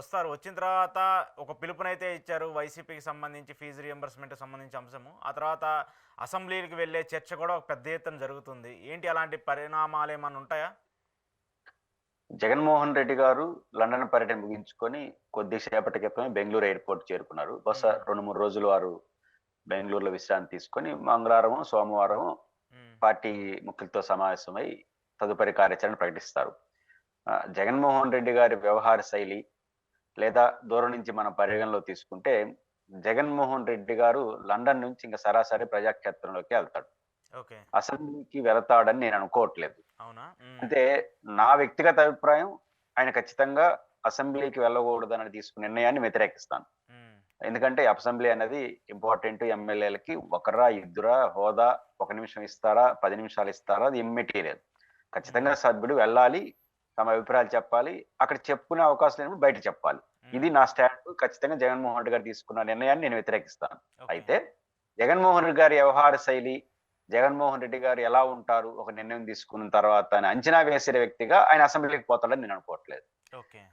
వస్తారు. వచ్చిన తర్వాత ఒక పిలుపునైతే ఇచ్చారు వైసీపీకి సంబంధించి ఫీజు రియంబర్స్మెంట్ సంబంధించి అంశము. ఆ తర్వాత అసెంబ్లీకి వెళ్ళే చర్చ కూడా ఒక పెద్ద ఎత్తున జరుగుతుంది. ఏంటి అలాంటి పరిణామాలు ఏమైనా ఉంటాయా? జగన్మోహన్ రెడ్డి గారు లండన్ పర్యటన ముగించుకొని కొద్దిసేపటి క్రితమే బెంగళూరు ఎయిర్పోర్ట్ చేరుకున్నారు. బహుశా రెండు మూడు రోజులు వారు బెంగళూరులో విశ్రాంతి తీసుకొని మంగళవారం సోమవారం పార్టీ ముఖ్యులతో సమావేశమై తదుపరి కార్యాచరణ ప్రకటిస్తారు. జగన్మోహన్ రెడ్డి గారి వ్యవహార శైలి లేదా దూరం నుంచి మనం పరిగణలో తీసుకుంటే జగన్మోహన్ రెడ్డి గారు లండన్ నుంచి ఇంకా సరాసరి ప్రజాక్షేత్రంలోకి వెళ్తాడు. అసెంబ్లీకి వెళతాడని నేను అనుకోవట్లేదు. అంటే నా వ్యక్తిగత అభిప్రాయం ఆయన ఖచ్చితంగా అసెంబ్లీకి వెళ్ళకూడదని తీసుకున్న నిర్ణయాన్ని వ్యతిరేకిస్తాను. ఎందుకంటే అసెంబ్లీ అనేది ఇంపార్టెంట్ ఎమ్మెల్యేలకి ఒకరా ఇద్దరా హోదా ఒక నిమిషం ఇస్తారా పది నిమిషాలు ఇస్తారా అది ఇమ్మెటీరియల్ ఖచ్చితంగా సభ్యుడు వెళ్ళాలి తమ అభిప్రాయాలు చెప్పాలి. అక్కడ చెప్పుకునే అవకాశం లేనప్పుడు బయట చెప్పాలి. ఇది నా స్టాండ్. ఖచ్చితంగా జగన్మోహన్ రెడ్డి గారు తీసుకున్న నిర్ణయాన్ని నేను వ్యతిరేకిస్తాను. అయితే జగన్మోహన్ రెడ్డి గారి వ్యవహార శైలి జగన్మోహన్ రెడ్డి గారు ఎలా ఉంటారు ఒక నిర్ణయం తీసుకున్న తర్వాత అని అంచనా వేసే వ్యక్తిగా ఆయన అసెంబ్లీకి పోతాడని నేను అనుకోవట్లేదు.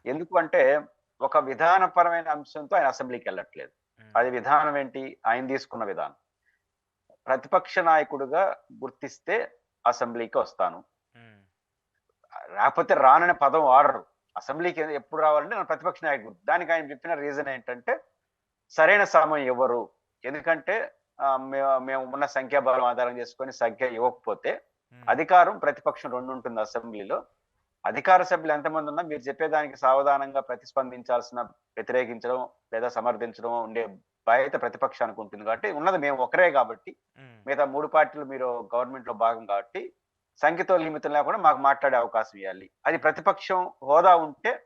ఎందుకు అంటే ఒక విధానపరమైన అంశంతో ఆయన అసెంబ్లీకి వెళ్ళట్లేదు. అది విధానం ఏంటి? ఆయన తీసుకున్న విధానం. ప్రతిపక్ష నాయకుడిగా గుర్తిస్తే అసెంబ్లీకి వస్తాను. రాకపోతే రాననే పదం వాడరు. అసెంబ్లీకి ఎప్పుడు రావాలంటే ప్రతిపక్ష నాయకుడు. దానికి ఆయన చెప్పిన రీజన్ ఏంటంటే సరైన సమయం ఇవ్వరు. ఎందుకంటే మేము ఉన్న సంఖ్యాబలం ఆధారం చేసుకొని సంఖ్య ఇవ్వకపోతే అధికారం ప్రతిపక్షం రెండు ఉంటుంది అసెంబ్లీలో. అధికార సభ్యులు ఎంతమంది ఉన్నా మీరు చెప్పేదానికి సావధానంగా ప్రతిస్పందించాల్సిన వ్యతిరేకించడం లేదా సమర్థించడం ఉండే బాధ్యత ప్రతిపక్షానికి ఉంటుంది. కాబట్టి ఉన్నది మేము ఒకరే కాబట్టి మిగతా మూడు పార్టీలు మీరు గవర్నమెంట్లో భాగం కాబట్టి సంఖ్యతో లిమితం లేకుండా మాకు మాట్లాడే అవకాశం ఇవ్వాలి. అది ప్రతిపక్షం హోదా ఉంటే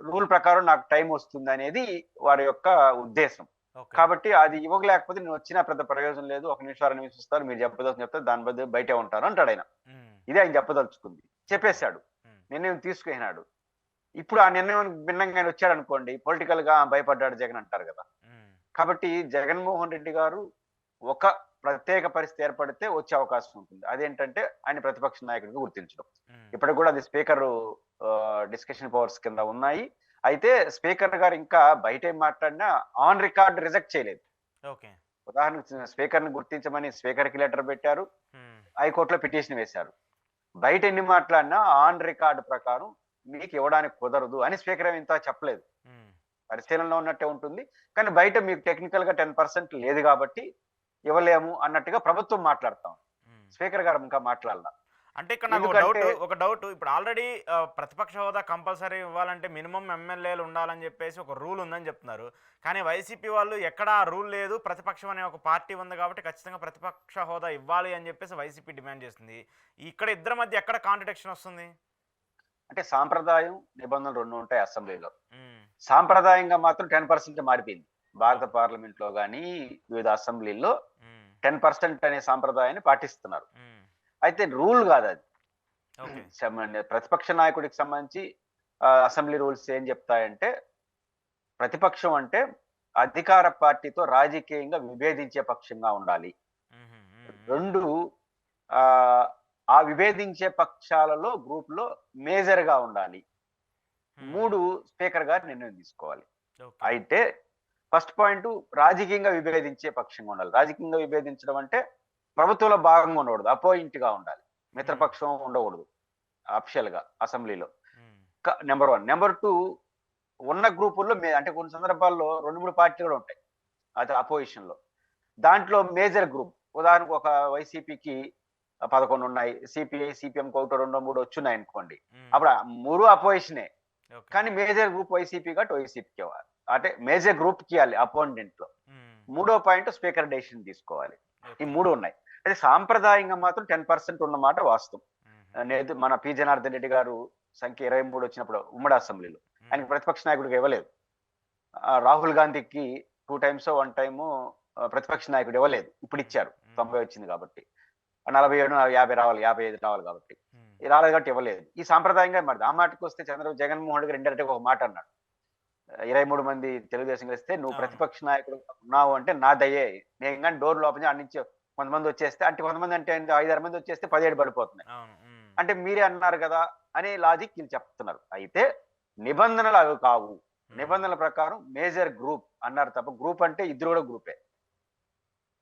రూల్ ప్రకారం నాకు టైం వస్తుంది అనేది వారి యొక్క ఉద్దేశం. కాబట్టి అది ఇవ్వలేకపోతే నేను వచ్చినా పెద్ద ప్రయోజనం లేదు. ఒక నిమిషం అర నిమిషం ఇస్తారు. మీరు చెప్పదలుచుకుని చెప్తారు. దాని బదులు బయటే ఉంటారు అంటాడు ఆయన. ఇది ఆయన చెప్పదలుచుకుంది. చెప్పేశాడు. నిర్ణయం తీసుకున్నాడు. ఇప్పుడు ఆ నిర్ణయం భిన్నంగా ఆయన వచ్చాడు అనుకోండి. పొలిటికల్గా భయపడ్డాడు జగన్ అంటారు కదా. కాబట్టి జగన్మోహన్ రెడ్డి గారు ఒక ప్రత్యేక పరిస్థితి ఏర్పడితే వచ్చే అవకాశం ఉంటుంది. అదేంటంటే ఆయన ప్రతిపక్ష నాయకుడిగా గుర్తించడం. ఇప్పటికి కూడా అది స్పీకర్ డిస్కషన్ పవర్స్ కింద ఉన్నాయి. అయితే స్పీకర్ గారు ఇంకా బయట ఏం మాట్లాడినా ఆన్ రికార్డ్ రిజెక్ట్ చేయలేదు. ఉదాహరణకు స్పీకర్ని గుర్తించమని స్పీకర్కి లెటర్ పెట్టారు. హైకోర్టులో పిటిషన్ వేశారు. బయట ఎన్ని మాట్లాడినా ఆన్ రికార్డ్ ప్రకారం మీకు ఇవ్వడానికి కుదరదు అని స్పీకర్ ఇంత చెప్పలేదు. పరిశీలనలో ఉన్నట్టే ఉంటుంది. కానీ బయట మీకు టెక్నికల్గా టెన్ పర్సెంట్ లేదు కాబట్టి ఇవ్వలేము అన్నట్టుగా ప్రభుత్వం మాట్లాడతాం. స్పీకర్ గారు ఇంకా మాట్లాడాల. అంటే ఇక్కడ నాకు డౌట్ ఒక డౌట్. ఇప్పుడు ఆల్రెడీ ప్రతిపక్ష హోదా కంపల్సరీ ఇవ్వాలంటే మినిమం ఎమ్మెల్యేలు ఉండాలని చెప్పేసి ఒక రూల్ ఉందని చెప్తున్నారు. కానీ వైసీపీ వాళ్ళు ఎక్కడ ఆ రూల్ లేదు ప్రతిపక్షం అనే ఒక పార్టీ ఉంది కాబట్టి ఖచ్చితంగా ప్రతిపక్ష హోదా ఇవ్వాలి అని చెప్పేసి వైసీపీ డిమాండ్ చేస్తుంది. ఇక్కడ ఇద్దరి మధ్య ఎక్కడ కాంట్రడిక్షన్ వస్తుంది? అంటే సాంప్రదాయం నిబంధనలు రెండు ఉంటాయి అసెంబ్లీలో. సాంప్రదాయంగా మాత్రం టెన్ పర్సెంట్ మారిపోయింది. భారత పార్లమెంట్లో కానీ వివిధ అసెంబ్లీల్లో టెన్ పర్సెంట్ అనే సాంప్రదాయాన్ని పాటిస్తున్నారు. అయితే రూల్ కాదు అది. ప్రతిపక్ష నాయకుడికి సంబంధించి అసెంబ్లీ రూల్స్ ఏం చెప్తాయంటే ప్రతిపక్షం అంటే అధికార పార్టీతో రాజకీయంగా విభేదించే పక్షంగా ఉండాలి. రెండు ఆ ఆ విభేదించే పక్షాలలో గ్రూప్లో మేజర్గా ఉండాలి మూడు స్పీకర్ గారు నిర్ణయం తీసుకోవాలి. అయితే ఫస్ట్ పాయింట్ రాజకీయంగా విభేదించే పక్షంగా ఉండాలి. రాజకీయంగా విభేదించడం అంటే ప్రభుత్వంలో భాగంగా ఉండకూడదు అపోయింట్గా ఉండాలి. మిత్రపక్షం ఉండకూడదు అఫిషియల్గా అసెంబ్లీలో నెంబర్ వన్. నెంబర్ టూ ఉన్న గ్రూపుల్లో అంటే కొన్ని సందర్భాల్లో రెండు మూడు పార్టీలు కూడా ఉంటాయి అది అపోజిషన్లో దాంట్లో మేజర్ గ్రూప్ ఉదాహరణకు ఒక వైసీపీకి పదకొండు ఉన్నాయి సిపిఐ సిపిఎం ఒకటో రెండో మూడు వచ్చున్నాయి అనుకోండి అప్పుడు మూడు అపోజిషనే. కానీ మేజర్ గ్రూప్ వైసీపీ కాబట్టి వైసీపీకి అంటే మేజర్ గ్రూప్కి ఇవ్వాలి అపోనెంట్లో మూడో పాయింట్ స్పీకర్ డెసిషన్ తీసుకోవాలి. ఈ మూడు ఉన్నాయి. అయితే సాంప్రదాయంగా మాత్రం టెన్ పర్సెంట్ ఉన్నమాట వాస్తవం. నేదు మన పి. జనార్దన్ రెడ్డి గారు సంఖ్య ఇరవై మూడు వచ్చినప్పుడు ఉమ్మడి అసెంబ్లీలో. ఆయనకి ప్రతిపక్ష నాయకుడికి ఇవ్వలేదు. రాహుల్ గాంధీకి టూ టైమ్స్ వన్ టైము ప్రతిపక్ష నాయకుడు ఇవ్వలేదు. ఇప్పుడు ఇచ్చారు. తొంభై వచ్చింది కాబట్టి. నలభై ఏడు యాభై రావాలి యాభై ఐదు రావాలి కాబట్టి. రాలేదు కాబట్టి ఇవ్వలేదు. ఈ సాంప్రదాయంగా మరి ఆ మాటకు వస్తే చంద్రబాబు జగన్మోహన్ రెడ్డి గారు ఇండైరెక్ట్ ఒక మాట అన్నాడు. ఇరవై మూడు మంది తెలుగుదేశం కలిస్తే నువ్వు. ప్రతిపక్ష నాయకుడు ఉన్నావు అంటే నా దయ్యే నేను కానీ డోర్ లోపల నుంచి కొంతమంది వచ్చేస్తే అంటే కొంతమంది అంటే ఐదారు మంది వచ్చేస్తే పదిహేడు పడిపోతున్నాయి. అంటే మీరే అన్నారు కదా అనే లాజిక్ వీళ్ళు చెప్తున్నారు. అయితే నిబంధనలు అవి కావు. నిబంధనల ప్రకారం మేజర్ గ్రూప్ అన్నారు తప్ప గ్రూప్ అంటే ఇద్దరు కూడా గ్రూపే.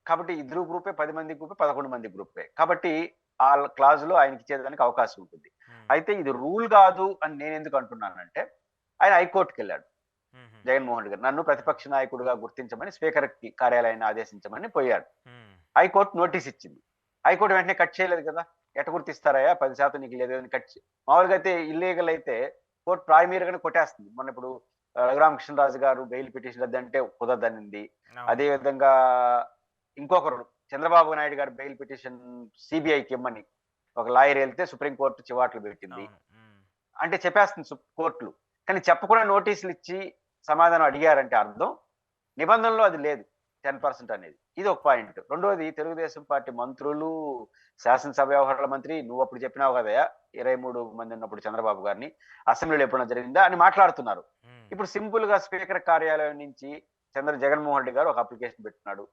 కాబట్టి ఇద్దరు గ్రూపే పది మంది గ్రూపే పదకొండు మంది గ్రూపే. కాబట్టి ఆ క్లాజులో ఆయనకి ఇచ్చేదానికి అవకాశం ఉంటుంది. అయితే ఇది రూల్ కాదు అని నేను ఎందుకు అంటున్నానంటే ఆయన హైకోర్టుకి వెళ్ళాడు. జగన్మోహన్ రెడ్డి గారు నన్ను ప్రతిపక్ష నాయకుడిగా గుర్తించమని స్పీకర్ కార్యాలయాన్ని ఆదేశించమని పోయాడు. హైకోర్టు నోటీస్ ఇచ్చింది హైకోర్టు వెంటనే కట్ చేయలేదు కదా ఎట గుర్తిస్తారయ్యా పది శాతం నీకు లేదు అని కట్ మామూలుగా అయితే ఇల్లీగల్ అయితే కోర్టు ప్రాయమీరుగానే కొట్టేస్తుంది మన ఇప్పుడు రఘురామకృష్ణరాజు గారు బెయిల్ పిటిషన్ రద్దంటే కుదరదనింది అవును. అదే విధంగా ఇంకొకరు చంద్రబాబు నాయుడు గారు బెయిల్ పిటిషన్ సిబిఐకి ఇమ్మని ఒక లాయర్ వెళ్తే సుప్రీంకోర్టు చివాట్లు పెట్టింది. అంటే చెప్పేస్తుంది కోర్టులు. కానీ చెప్పకుండా నోటీసులు ఇచ్చి సమాధానం అడిగారంటే అర్థం. నిబంధనలో అది లేదు. టెన్ పర్సెంట్ అనేది. ఇది ఒక పాయింట్. రెండోది తెలుగుదేశం పార్టీ మంత్రులు శాసనసభ వ్యవహారాల మంత్రి నువ్వు అప్పుడు చెప్పినావు కదయా ఇరవై మూడు మంది ఉన్నప్పుడు చంద్రబాబు గారిని అసెంబ్లీలో ఎప్పుడైనా జరిగిందా అని మాట్లాడుతున్నారు. ఇప్పుడు సింపుల్గా స్పీకర్ కార్యాలయం నుంచి చంద్ర జగన్మోహన్ రెడ్డి గారు ఒక అప్లికేషన్ పెట్టినాడు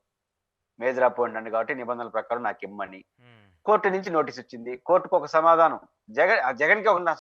మేజర్ అపాయింట్మెంట్ కాబట్టి నిబంధనల ప్రకారం నాకు ఇమ్మని. కోర్టు నుంచి నోటీస్ వచ్చింది కోర్టుకు ఒక సమాధానం. జగన్ జగన్కి ఒక